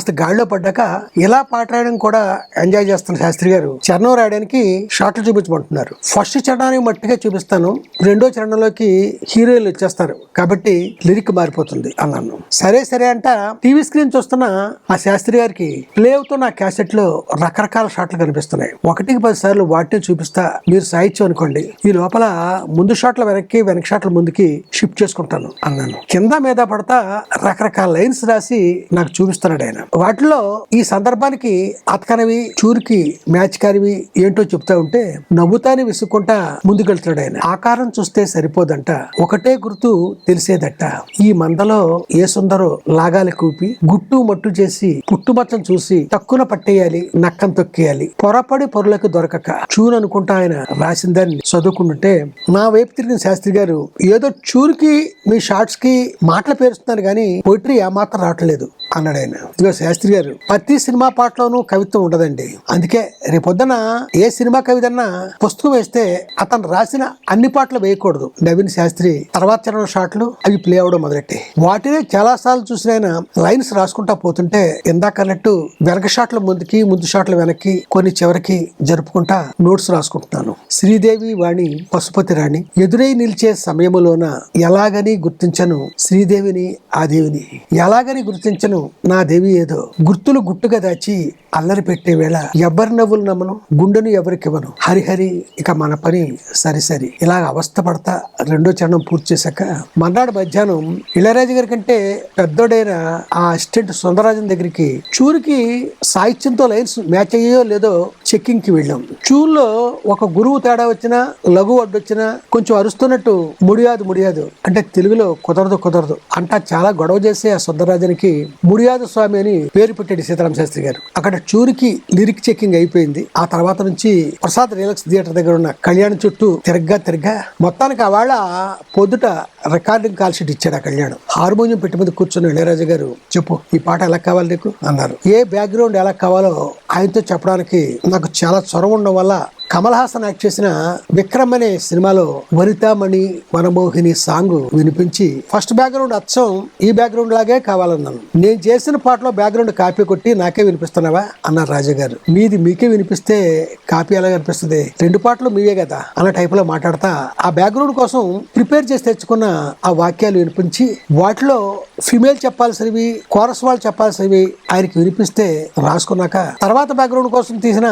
కాస్త గాడిలో పడ్డాక ఇలా పాట రాయడం కూడా ఎంజాయ్ చేస్తున్న శాస్త్రి గారు. చరణం రాయడానికి షార్ట్లు చూపించమంటున్నారు. ఫస్ట్ చరణానికి మట్టిగా చూపిస్తాను. రెండో చరణంలోకి హీరోయిన్లు వచ్చేస్తారు. కాబట్టి లిరిక్ మారిపోతుంది అన్నాను. సరే సరే అంట టీవీ స్క్రీన్ చూస్తున్న ఆ శాస్త్రి గారికి ప్లే అవుతున్న ఆ క్యాసెట్లో రకరకాల షాట్లు కనిపిస్తున్నాయి. ఒకటికి పది సార్లు వాటిని చూపిస్తా మీరు సాహిత్యం అనుకోండి. ఈ లోపల ముందు షాట్ల వెనక్కి వెనక షాట్ల ముందుకి షిఫ్ట్ చేసుకుంటాను అన్నాను. కింద మీద పడతా రకరకాల లైన్స్ రాసి నాకు చూపిస్తున్నాడు ఆయన. వాటిలో ఈ సందర్భానికి అతకనవి చూరికి మ్యాచ్ కానివి ఏంటో చెప్తా ఉంటే నవ్వుతాని విసుక్కుంటా ముందుకెళ్తాడు ఆయన. ఆకారం చూస్తే సరిపోదంట. ఒకటే గుర్తు తెలిసేదట. ఈ మందలో ఏ సుందరో లాగాలి కూపి గుట్టు మట్టు చేసి పుట్టుమచ్చం చూసి తక్కున పట్టేయాలి నక్కం తొక్కేయాలి. పొరపడి పొరలకు దొరకక. చూననుకుంటా ఆయన రాసిన దాన్ని చదువుకుంటుంటే నా వైపు తిరిగిన శాస్త్రి గారు ఏదో చూరికి మీ షార్ట్స్కి మాటలు పేరుస్తున్నారు కానీ పోయిటరీ ఏమాత్రం రావట్లేదు. అన్నాడు ఆయన ఇదిగో శాస్త్రి గారు ప్రతి సినిమా పాటలోనూ కవిత్వం ఉండదండి. అందుకే రేపొద్దున ఏ సినిమా కవితన్నా పుస్తకం వేస్తే అతను రాసిన అన్ని పాటలు వేయకూడదు. నవీన్ శాస్త్రి తర్వాత చరణం షాట్లు అవి ప్లే అవడం మొదలెట్టాయి వాటినే చాలా సార్లు చూసిన ఆయన లైన్స్ రాసుకుంటా పోతుంటే ఇందాకన్నట్టు వెనక షాట్ల ముందుకి ముందు షాట్ల వెనక్కి కొన్ని చివరికి జరుపుకుంటా నోట్స్ రాసుకుంటున్నాను. శ్రీదేవి వాణి పశుపతి రాణి ఎదురై నిలిచే సమయములోన ఎలాగని గుర్తించను శ్రీదేవిని ఆ దేవిని. ఎలాగని గుర్తించను నా దేవి ఏదో గుర్తులు గుట్టుగా దాచి అల్లరి పెట్టే వేళ ఎవ్వరి నవ్వులు నమ్మను గుండెను ఎవరికివ్వను హరిహరి ఇక మన పని సరి సరి. ఇలా అవస్థ పడతా రెండో చరణం పూర్తి చేశాక మర్నాడు మధ్యాహ్నం ఇళయరాజు గారి కంటే పెద్దోడైన ఆ అసిస్టెంట్ సుందరరాజన్ దగ్గరికి చూరికి సాహిత్యంతో లైన్స్ మ్యాచ్ అయ్యో లేదో చెక్కింగ్కి వెళ్ళాం. చూల్లో ఒక గురువు తేడా వచ్చినా లఘు అడ్డొచ్చినా కొంచెం అరుస్తున్నట్టు ముడియాదు ముడియాదు. అంటే తెలుగులో కుదరదు కుదరదు. అంటా చాలా గొడవ చేసే ఆ సుందరరాజునికి ముడియాదు స్వామి అని పేరు పెట్టాడు సీతారాం శాస్త్రి గారు. అక్కడ చూరికి లిరిక్ చెక్కింగ్ అయిపోయింది. ఆ తర్వాత నుంచి ప్రసాద్ రిలాక్స్ థియేటర్ దగ్గర ఉన్న కళ్యాణ్ చుట్టూ తిరగ్గా తిరగ్గా మొత్తానికి ఆవాళ పొద్దుట రికార్డింగ్ కాల్ షీట్ ఇచ్చాడు ఆ కళ్యాణ్. హార్మోనియం పెట్టి మీద కూర్చున్న ఇళయరాజు గారు చెప్పు ఈ పాట ఎలా కావాలి నీకు? అన్నారు. ఏ బ్యాక్గ్రౌండ్ ఎలా కావాలో ఆయనతో చెప్పడానికి నాకు చాలా చొరవ ఉండడం వల్ల కమల్ హాసన్ యాక్ట్ చేసిన విక్రమ్ అనే సినిమాలో వనితామణి వనమోహిని సాంగ్ వినిపించి ఫస్ట్ బ్యాక్గ్రౌండ్ అచ్చం ఈ బ్యాక్గ్రౌండ్ లాగే కావాలన్నాను. నేను చేసిన పాటలో బ్యాక్గ్రౌండ్ కాపీ కొట్టి నాకే వినిపిస్తున్నావా? అన్నారు రాజా గారు. మీది మీకే వినిపిస్తే కాపీ ఎలా కనిపిస్తుంది రెండు పాటలు మీవే కదా? అన్న టైప్లో మాట్లాడతా ఆ బ్యాక్గ్రౌండ్ కోసం ప్రిపేర్ చేసి తెచ్చుకున్న ఆ వాక్యాలు వినిపించి వాటిలో ఫిమేల్ చెప్పాల్సినవి కోరస్ వాళ్ళు చెప్పాల్సినవి ఆయనకి వినిపిస్తే రాసుకున్నాక తర్వాత బ్యాక్గ్రౌండ్ కోసం తీసిన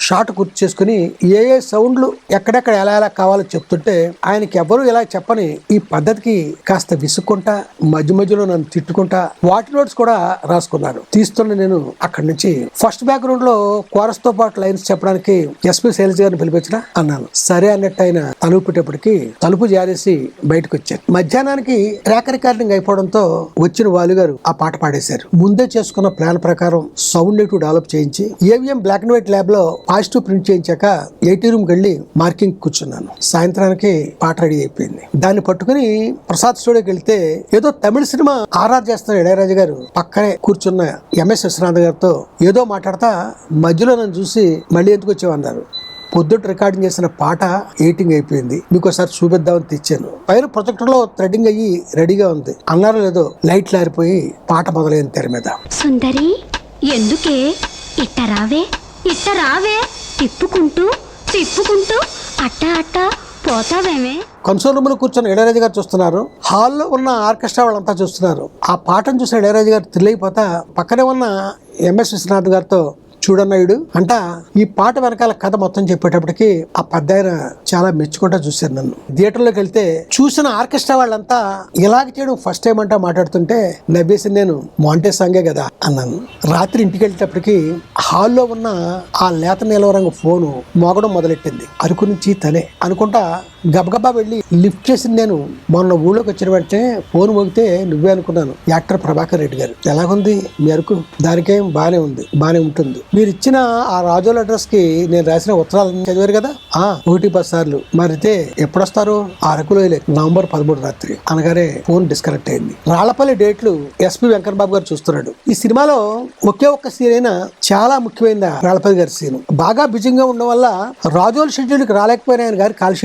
షార్ట్ గుర్తు చేసుకుని ఏ ఏ సౌండ్లు ఎక్కడెక్కడ ఎలా ఎలా కావాలో చెప్తుంటే ఆయనకి ఎవరు ఇలా చెప్పని ఈ పద్ధతికి కాస్త విసుక్కుంటా మధ్య మధ్యలో నన్ను తిట్టుకుంటా వాటి నోట్స్ కూడా రాసుకున్నాను తీస్తున్న నేను అక్కడి నుంచి ఫస్ట్ బ్యాక్గ్రౌండ్లో కోరస్తో పాటు లైన్స్ చెప్పడానికి ఎస్పీ శైలజ గారిని పిలిపించిన అన్నాను. సరే అన్నట్టు ఆయన తలుపు తలుపు జారేసి బయటకు వచ్చారు. మధ్యాహ్నానికి ట్రాక్ రికార్డింగ్ అయిపోవడంతో వచ్చిన వాళ్ళు గారు ఆ పాట పాడేశారు. ముందే చేసుకున్న ప్లాన్ ప్రకారం సౌండ్ నెటివ్ డెవలప్ చేయించి ఏవిఎం బ్లాక్ అండ్ వైట్ ల్యాబ్లో పాజిటివ్ ప్రింట్ చేయించాక ఎయిటీ రూమ్కి వెళ్ళి మార్కింగ్ కూర్చున్నాను. సాయంత్రానికి పాట రెడీ అయిపోయింది. దాన్ని పట్టుకుని ప్రసాద్ స్టూడియోకి వెళ్తే ఏదో తమిళ సినిమా ఆర్ఆర్ చేస్తున్న ఇళయరాజు గారు పక్కనే కూర్చున్న ఎంఎస్ విశ్వనాథ్ గారితో ఏదో మాట్లాడతా మధ్యలో నన్ను చూసి మళ్ళీ ఎందుకు వచ్చావన్నారు పొద్దుట రికార్డింగ్ చేసిన పాట ఎయిటింగ్ అయిపోయింది. మీకు ఒకసారి చూపిద్దామని తెచ్చాను. పైన ప్రొజెక్టర్లో థ్రెడ్డింగ్ అయ్యి రెడీగా ఉంది. అన్నారో లేదో లైట్లు ఆరిపోయి పాట మొదలైంది తెర మీద. సుందరి ఎందుకే? ఇట్ట రావే ఇట్ట రావే తిప్పుకుంటూ తిప్పుకుంటూ అట్ట అట్ట పోతావేమే. కన్సోల్ రూమ్లో కూర్చొని ఇళయరాజు గారు చూస్తున్నారు. హాల్లో ఉన్న ఆర్కెస్ట్రా వాళ్ళంతా చూస్తున్నారు. ఆ పాటను చూసిన ఇళయరాజు గారు తెలియకపోతా పక్కనే ఉన్న ఎంఎస్ విశ్వనాథ్ గారితో చూడన్నాయుడు అంట ఈ పాట వెనకాల కథ మొత్తం చెప్పేటప్పటికి ఆ పెద్ద చాలా మెచ్చుకుంటా చూశారు నన్ను. థియేటర్లోకి వెళ్తే చూసిన ఆర్కెస్ట్రా వాళ్ళంతా ఇలాగ చేయడం ఫస్ట్ టైం అంటా మాట్లాడుతుంటే నవ్వేసి నేను మాంటే సాంగే కదా అన్నాను. రాత్రి ఇంటికి వెళ్ళేటప్పటికి హాల్లో ఉన్న ఆ లేత నీలవ రంగు ఫోను మోగడం మొదలెట్టింది. అరకు నుంచి తనే అనుకుంటా గబగబా వెళ్ళి లిఫ్ట్ చేసింది నేను. మొన్న ఊళ్ళోకి వచ్చిన వెంటనే ఫోన్ మోగితే నువ్వే అనుకున్నాను. యాక్టర్ ప్రభాకర్ రెడ్డి గారు. ఎలాగుంది? మీ అరకు దానికేం బానే ఉంది. బానే ఉంటుంది. మీరు ఇచ్చిన ఆ రాజోల అడ్రస్కి నేను రాసిన ఉత్తరాలు చదివారు కదా? ఆ ఒకటి పది సార్లు. మరైతే ఎప్పుడొస్తారు? ఆ అరకులో నవంబర్ పదమూడు రాత్రి. అనగానే ఫోన్ డిస్కనెక్ట్ అయింది. రాళ్ళపల్లి డేట్లు ఎస్పి వెంకట బాబు గారు చూస్తున్నాడు. ఈ సినిమాలో ఒకే ఒక్క సీన్ అయినా చాలా ముఖ్యమైన రాళ్ళపల్లి గారి సీన్ బాగా బిజీగా ఉండడం వల్ల రాజోల్ షెడ్యూల్కి రాలేకపోయిన ఆయన గారి కాల్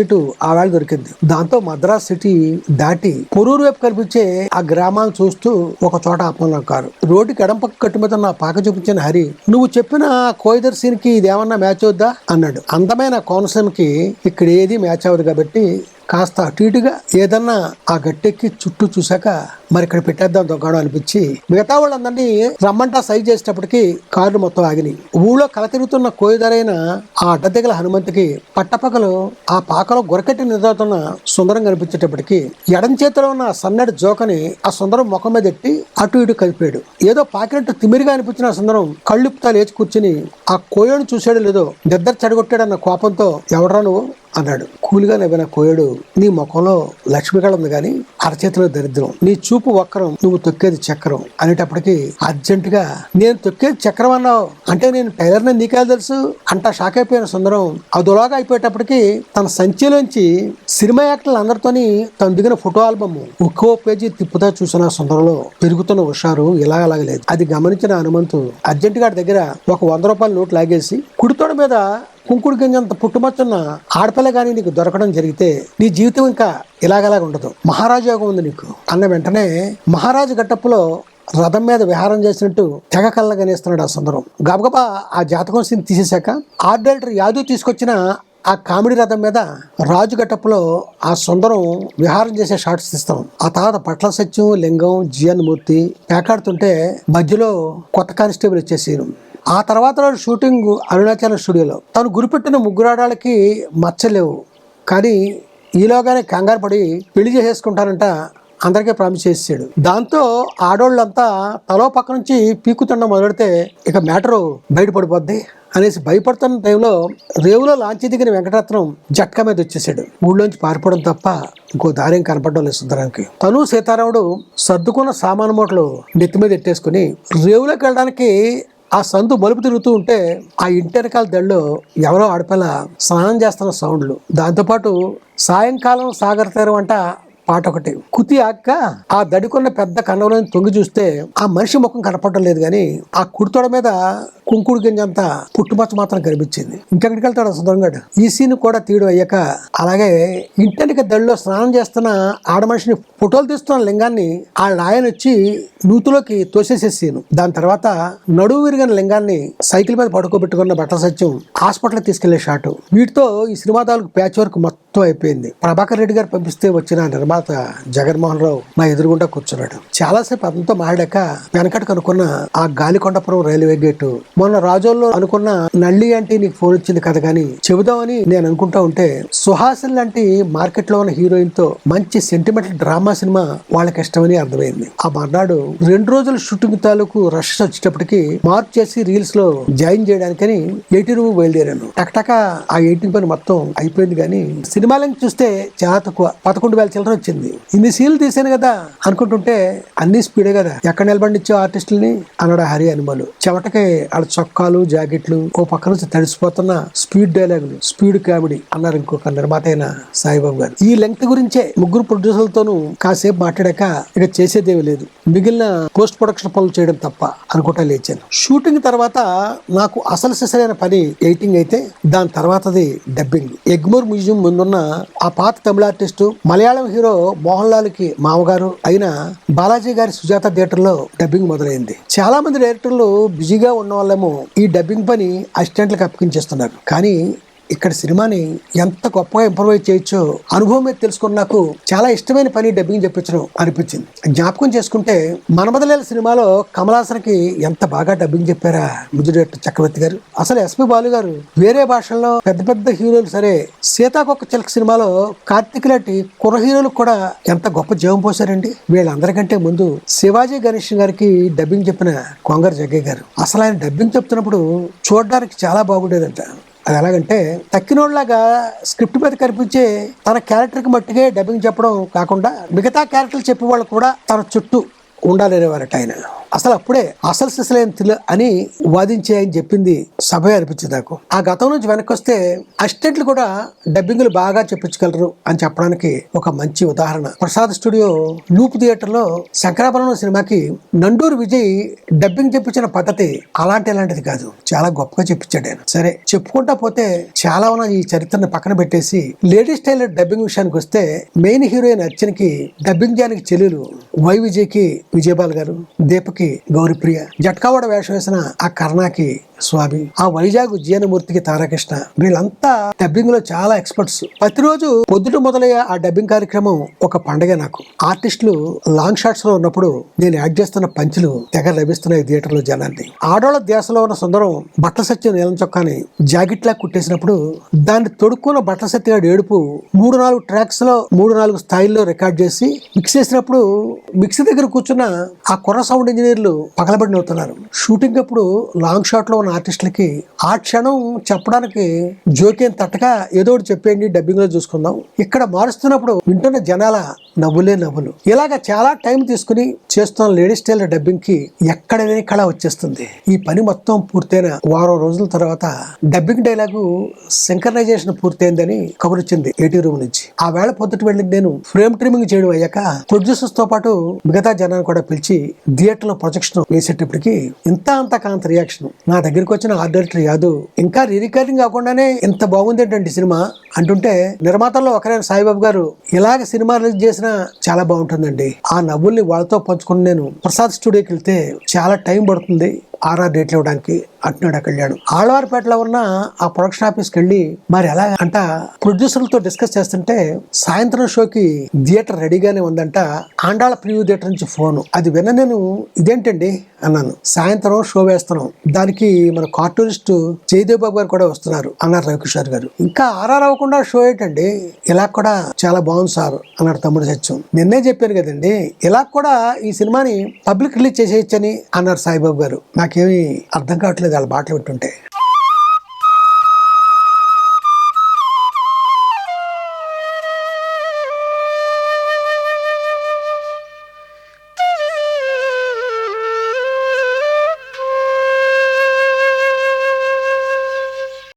ఆ వేళ దొరికింది. దాంతో మద్రాస్ సిటీ దాటి పొరూరు వైపు కనిపించే ఆ గ్రామాలు చూస్తూ ఒక చోట ఆపమన్న కారు రోడ్డుకి ఎడం పక్క కట్టు మీద నా పాక చూపించిన హరి నువ్వు చెప్పిన కోయిదర్ సీన్కి ఇదేమన్నా మ్యాచ్ అవుద్దా? అన్నాడు. అందమైన కోనసీమకి ఇక్కడ ఏది మ్యాచ్ అవ్వదు కాబట్టి కాస్త అటు ఇటుగా ఏదన్నా ఆ గట్టెక్కి చుట్టూ చూశాక మరి ఇక్కడ పెట్టేద్దాం దొంగడం అనిపించి మిగతా వాళ్ళందరినీ రమ్మంటా సైజ్ చేసేటప్పటికి కార్లు మొత్తం ఆగినాయి. ఊళ్ళో కల తిరుగుతున్న కోయిదరైన ఆ అడ్డదిగల హనుమంతుకి పట్టపగలు ఆ పాకలో గొరకెట్టి నిద్రతున్న సుందరం కనిపించేటప్పటికి ఎడం చేతిలో ఉన్న సన్నడి సన్నటి జోకని ఆ సుందరం ముఖం మీద ఎట్టి అటు ఇటు కలిపాడు. ఏదో పాకినట్టు తిమిరిగా అనిపించిన సుందరం కళ్ళుపుతా లేచి కూర్చుని ఆ కోయను చూసాడో లేదో నిద్ర చెడగొట్టాడన్న కోపంతో ఎవడరా నువ్వు? అన్నాడు. కూలిగా నవ్విన కోయడు నీ ముఖంలో లక్ష్మికళ ఉంది కానీ అరచేతిలో దరిద్రం. నీ చూపు వక్రం నువ్వు తొక్కేది చక్రం అనేటప్పటికీ అర్జెంట్గా నేను తొక్కేది చక్రం అన్నావు. అంటే నేను టైలర్ని నీకే తెలుసు? అంటా షాక్ అయిపోయిన సుందరం అదోలాగా అయిపోయేటప్పటికి తన సంచిలోంచి సినిమా యాక్టర్లు అందరితోని తను దిగిన ఫోటో ఆల్బమ్ ఒక్కో పేజీ తిప్పుతా చూసిన సుందరంలో పెరుగుతున్న హుషారు ఇలాగలాగలేదు అది గమనించిన హనుమంతు అర్జెంట్ గారి దగ్గర ఒక వంద రూపాయల నోట్ లాగేసి కుడితోడ మీద కుంకుడు గింజంత పుట్టుమచ్చున్న ఆడపిల్ల కానీ నీకు దొరకడం జరిగితే నీ జీవితం ఇంకా ఇలాగలాగా ఉండదు. మహారాజు యోగం ఉంది నీకు. అన్న వెంటనే మహారాజు గట్టప్పులో రథం మీద విహారం చేసినట్టు తెగ కళ్ళగనేస్తున్నాడు ఆ సుందరం. గబగబా ఆ జాతకం సీన్ తీసేశాక ఆర్ట్ డైరెక్టర్ యాదవ్ తీసుకొచ్చిన ఆ కామెడీ రథం మీద రాజు గట్టపులో ఆ సుందరం విహారం చేసే షార్ట్స్ తీస్తాం. ఆ తర్వాత పట్ల సత్యం లింగం జిఎన్ మూర్తి పేకాడుతుంటే మధ్యలో కొత్త కానిస్టేబుల్ వచ్చేసి ఆ తర్వాత రోజు షూటింగ్ అరుణాచల స్టూడియోలో. తను గురిపెట్టిన ముగ్గురాడాలకి మచ్చలేవు. కానీ ఈలోగానే కంగారు పడి పెళ్ళి చేసేసుకుంటానంట అందరికీ ప్రామిస్ చేసాడు దాంతో ఆడోళ్ళంతా తలో పక్క నుంచి పీకుతుండ మొదలెడితే ఇక మ్యాటరు బయటపడిపోద్ది అనేసి భయపడుతున్న టైంలో రేవులో లాంచి దిగిన వెంకటరత్నం జట్కా మీద వచ్చేసాడు. ఊళ్ళోంచి పారిపోవడం తప్ప ఇంకో దారి కనపడడం లేదు సుందరానికి. తను సీతారాముడు సర్దుకున్న సామాను మూటలు నెత్తి మీద ఎట్టేసుకుని రేవులోకి వెళ్ళడానికి ఆ సందు మలుపు తిరుగుతూ ఉంటే ఆ ఇంటి వెనకాల దడిలో ఎవరో ఆడపిల్ల స్నానం చేస్తున్న సౌండ్లు. దాంతోపాటు సాయంకాలం సాగర తీరం అంట పాట ఒకటి కుతి అక్క ఆ దడికున్న పెద్ద కన్నంలోని తొంగి చూస్తే ఆ మనిషి ముఖం కనపడటం లేదు కానీ ఆ కుడితోడ మీద కుంకుడు గింజంత పుట్టుమచ్చ మాత్రం కనిపించింది. ఇంకెక్కడికి వెళ్తాడు సుందరంగాడు ఈ సీన్ కూడా తీయడం అయ్యాక అలాగే ఇంటెనక దడిలో స్నానం చేస్తున్న ఆడ మనిషిని ఫోటోలు తీస్తున్న లింగాన్ని ఆ ఆయన వచ్చి నూతులోకి తోసేసేసాను దాని తర్వాత నడువు విరిగిన లింగాన్ని సైకిల్ మీద పడుకోబెట్టుకున్న బట్టల సత్యం హాస్పిటల్ తీసుకెళ్ళే షాటు. వీటితో ఈ సినిమా తాలూకు ప్యాచ్ వర్క్ మొత్తం అయిపోయింది. ప్రభాకర్ రెడ్డి గారు పంపిస్తే వచ్చిన నిర్మాత జగన్మోహన్ రావు నా ఎదురుగుండా కూర్చున్నాడు. చాలాసేపు అతనితో మాట్లాడాక వెనకటి కనుకున్న ఆ గాలికొండపురం రైల్వే గేటు. మొన్న రాజోల్లో అనుకున్న నల్లి అంటే నీకు ఫోన్ వచ్చింది కదా కానీ చెబుదామని నేను అనుకుంటా ఉంటే సుహాసిన్ లాంటి మార్కెట్లో ఉన్న హీరోయిన్తో మంచి సెంటిమెంటల్ డ్రామా సినిమా వాళ్ళకి ఇష్టమని అర్థమైంది. ఆ మర్నాడు రెండు రోజుల షూటింగ్ తాలూకు రష్ వచ్చేటప్పటికి మార్క్ చేసి రీల్స్లో జాయిన్ చేయడానికని ఎయిటీన్ బయలుదేరాను. టక్టక ఆ ఎయిటీన్ పని మొత్తం అయిపోయింది కానీ సినిమాలను చూస్తే చాలా తక్కువ. పదకొండు వేల చిల్లర వచ్చింది. ఇన్ని సీన్లు తీసాను కదా అనుకుంటుంటే అన్ని స్పీడే కదా. ఎక్కడ నిలబడిచ్చే ఆర్టిస్టులని అన్నాడు హరి అనుమలు. చెమటకి ఆడ చొక్కాలు జాకెట్లు ఓ పక్క నుంచి తడిసిపోతున్న స్పీడ్ డైలాగులు స్పీడ్ కామెడీ అన్నారు ఇంకొక నిర్మాత అయిన సాయిబాబు గారు. ఈ లెంగ్త్ గురించే ముగ్గురు ప్రొడ్యూసర్లతోనూ కాసేపు మాట్లాడాక ఇక చేసేదేమీ లేదు. మిగిలిన పోస్ట్ ప్రొడక్షన్ పనులు చేయడం తప్ప అనుకుంటా లేచాను. షూటింగ్ తర్వాత నాకు అసలు సిసలైన పని ఎయిటింగ్ అయితే దాని తర్వాతది డబ్బింగ్. ఎగ్మోర్ మ్యూజియం ముందున్న ఆ పాత తమిళ ఆర్టిస్టు మలయాళం హీరో మోహన్ లాల్కి మామగారు అయిన బాలాజీ గారి సుజాత థియేటర్లో డబ్బింగ్ మొదలైంది. చాలా మంది డైరెక్టర్లు బిజీగా ఉన్న వాళ్ళేమో ఈ డబ్బింగ్ పని అసిస్టెంట్లకు అప్పగించేస్తున్నారు. కానీ ఇక్కడ సినిమాని ఎంత గొప్పగా ఇంప్రూవైజ్ చేయొచ్చో అనుభవం మీద తెలుసుకున్న నాకు చాలా ఇష్టమైన పని డబ్బింగ్ చెప్పించడం అనిపించింది. జ్ఞాపకం చేసుకుంటే మనమదలేల సినిమాలో కమలాసన్కి ఎంత బాగా డబ్బింగ్ చెప్పారా ముజుడేట్ చక్రవర్తి గారు? అసలు ఎస్పి బాలు గారు వేరే భాషల్లో పెద్ద పెద్ద హీరోలు సరే సీతాకొక్క చిలక సినిమాలో కార్తీక్ లాంటి కుర్ర హీరోలు కూడా ఎంత గొప్ప జీవం పోసారండి వీళ్ళందరికంటే ముందు శివాజీ గణేష్ గారికి డబ్బింగ్ చెప్పిన కొంగర్ జగ్గయ్య గారు. అసలు ఆయన డబ్బింగ్ చెప్తున్నప్పుడు చూడడానికి చాలా బాగుండేదంట. అది ఎలాగంటే తక్కినోళ్ళలాగా స్క్రిప్ట్ మీద కనిపించే తన క్యారెక్టర్కి మట్టుకే డబ్బింగ్ చెప్పడం కాకుండా మిగతా క్యారెక్టర్లు చెప్పే వాళ్ళు కూడా తన చుట్టూ ఉండాలనేవారట ఆయన. అసలు అప్పుడే అసలు సిసలైన తిల అని వాదించే అని చెప్పింది సభ అనిపించింది నాకు. ఆ గతం నుంచి వెనక్కి వస్తే అసిస్టెంట్లు కూడా డబ్బింగ్లు బాగా చెప్పించగలరు అని చెప్పడానికి ఒక మంచి ఉదాహరణ. ప్రసాద్ స్టూడియో లూప్ థియేటర్లో శంకరాభరణం సినిమాకి నండూరు విజయ్ డబ్బింగ్ చెప్పించిన పద్ధతి అలాంటి అలాంటిది కాదు. చాలా గొప్పగా చెప్పించాడు ఆయన. సరే చెప్పుకుంటా పోతే చాలా ఉన్న ఈ చరిత్రను పక్కన పెట్టేసి లేడీస్ టైలర్ డబ్బింగ్ విషయానికి వస్తే మెయిన్ హీరోయిన్ అర్చనకి డబ్బింగ్ చేయడానికి చెల్లెలు వై విజయ్కి విజయబాల్ గారు దీపకి గౌరిప్రియ. జట్కావాడ వేషం వేసిన ఆ కర్ణాకి స్వామి. ఆ వైజాగ్ జీవనమూర్తికి తారాకృష్ణ. వీళ్ళంతా డబ్బింగ్లో చాలా ఎక్స్పర్ట్స్ ప్రతిరోజు పొద్దుట మొదలయ్యే ఆ డబ్బింగ్ కార్యక్రమం ఒక పండగ నాకు. ఆర్టిస్టులు లాంగ్ షాట్స్లో ఉన్నప్పుడు నేను యాడ్ చేస్తున్న పంచులు తెగ లభిస్తున్నాయి థియేటర్లో జనాన్ని ఆడోళ్ళ ధ్యాసలో ఉన్న సుందరం బట్టల సత్యం నీలం చొక్కాని జాకెట్ లా కుట్టేసినప్పుడు దాన్ని తొడుక్కున్న బట్టల సత్యగాడు ఏడుపు మూడు నాలుగు ట్రాక్స్లో మూడు నాలుగు స్థాయిల్లో రికార్డ్ చేసి మిక్స్ చేసినప్పుడు మిక్సీ దగ్గర కూర్చున్న ఆ కుర్ర సౌండ్ ఇంజనీర్లు పగలబడి అవుతున్నారు షూటింగ్ అప్పుడు లాంగ్ షాట్లో ఉన్న ఆర్టిస్టులకి ఆ క్షణం చెప్పడానికి జోక్యం తట్టక ఏదో ఒకటి చెప్పేయండి డబ్బింగ్లో చూసుకుందాం. ఇక్కడ మారుస్తున్నప్పుడు వింటున్న జనాల నవ్వులే నవ్వులు. ఇలాగ చాలా టైం తీసుకుని చేస్తున్న లేడీస్ టైలర్ డబ్బింగ్కి ఎక్కడ లేని కళ వచ్చేస్తుంది. ఈ పని మొత్తం పూర్తయిన వారం రోజుల తర్వాత డబ్బింగ్ డైలాగు సింకరైజేషన్ పూర్తయిందని కబురు వచ్చింది ఏటీ రూమ్ నుంచి. ఆ వేళ పొద్దుట వెళ్ళి నేను ఫ్రేమ్ ట్రిమ్మింగ్ చేయడం అయ్యాక ప్రొడ్యూసర్స్తో పాటు మిగతా జనాన్ని కూడా పిలిచి థియేటర్లో ప్రొజెక్షన్ వేసేటప్పటికి ఇంత అంత కాంత రియాక్షన్ నా దగ్గర దగ్గరికి వచ్చిన ఆర్డర్ యాదవ్ ఇంకా రికార్డింగ్ కాకుండానే ఇంత బాగుంది సినిమా అంటుంటే నిర్మాతల్లో ఒకరైన సాయిబాబు గారు ఇలాగ సినిమా రిలీజ్ చేసినా చాలా బాగుంటుందండి. ఆ నవ్వుల్ని వాళ్ళతో పంచుకుని నేను ప్రసాద్ స్టూడియోకి వెళ్తే చాలా టైం పడుతుంది. ఆర్ఆర్ డేట్లు ఇవ్వడానికి అట్నాడు అక్కడ వెళ్ళాడు. ఆళ్వారిపేటలో ఉన్న ఆ ప్రొడక్షన్ ఆఫీస్కి వెళ్ళి మరి ఎలా అంట ప్రొడ్యూసర్లతో డిస్కస్ చేస్తుంటే సాయంత్రం షోకి థియేటర్ రెడీగానే ఉందంట. ఆండాళ ప్రివ్యూ థియేటర్ నుంచి ఫోను. అది విన్న నేను ఇదేంటండి? అన్నాను. సాయంత్రం షో వేస్తున్నాం. దానికి మన కార్టూనిస్ట్ జయదేవ్ బాబు గారు కూడా వస్తున్నారు అన్నారు రవికిషోర్ గారు. ఇంకా ఆర్ఆర్ అవ్వకుండా షో ఏంటండి? ఇలా కూడా చాలా బాగుంది సార్ అన్నాడు తమ్ముడు సత్యం. నిన్నే చెప్పాను కదండి ఇలా కూడా ఈ సినిమాని పబ్లిక్ రిలీజ్ చేసేయచ్చని అన్నారు సాయిబాబు గారు. నాకేమీ అర్థం కావట్లేదు వాళ్ళ బాటలు వింటుంటే.